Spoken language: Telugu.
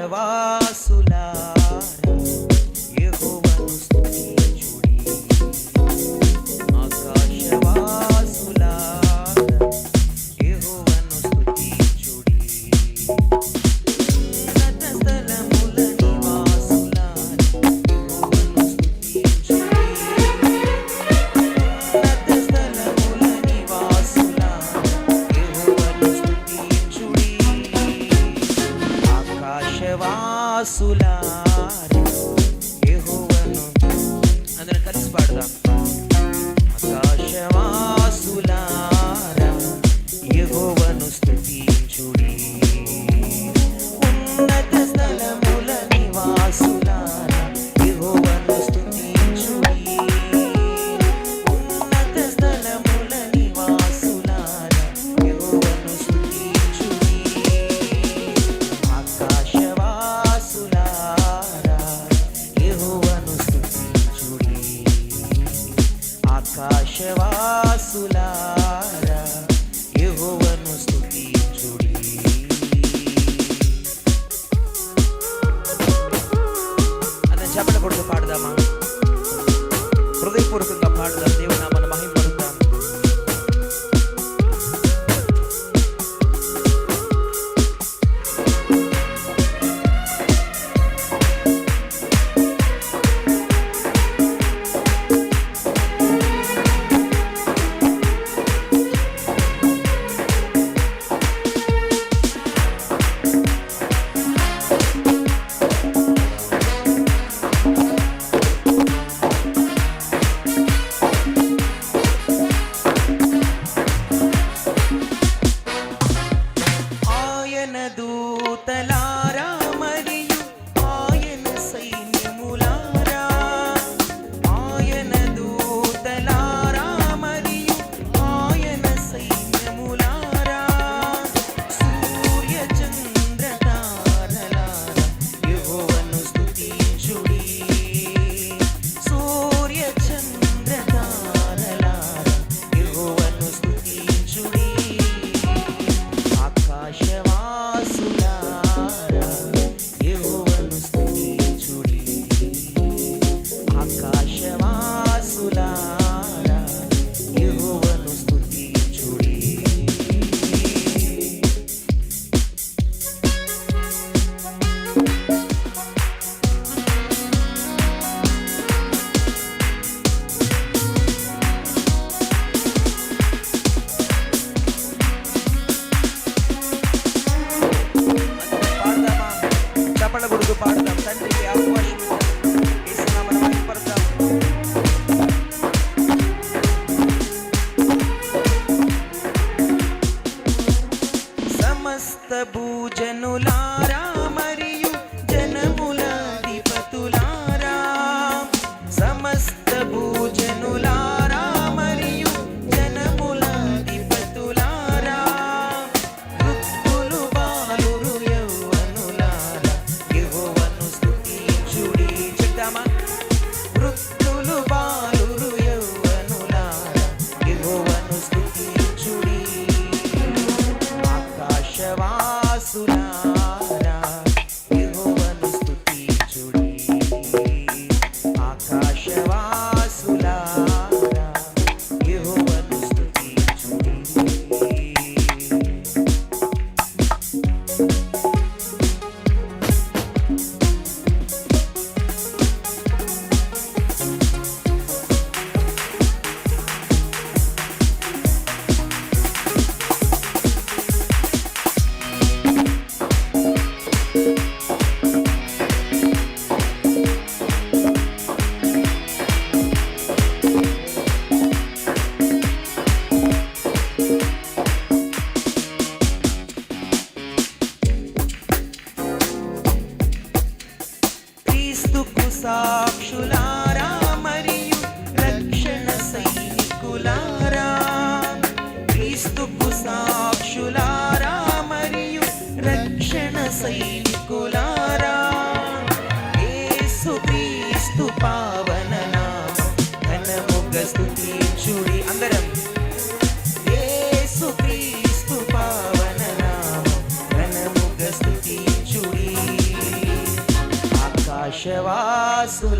வாழ்வா വാസുലാര ದೂತಲಾ సమస్త భూజనులారా మరి ಶಿವಾ సైనికులారా ఏసుక్రీస్తు పావన నామ ఘనముగ స్తుతించుడి అందరం. ఏసుక్రీస్తు పావన నామ ఘనముగ స్తుతించుడి. ఆకాశవాసులారా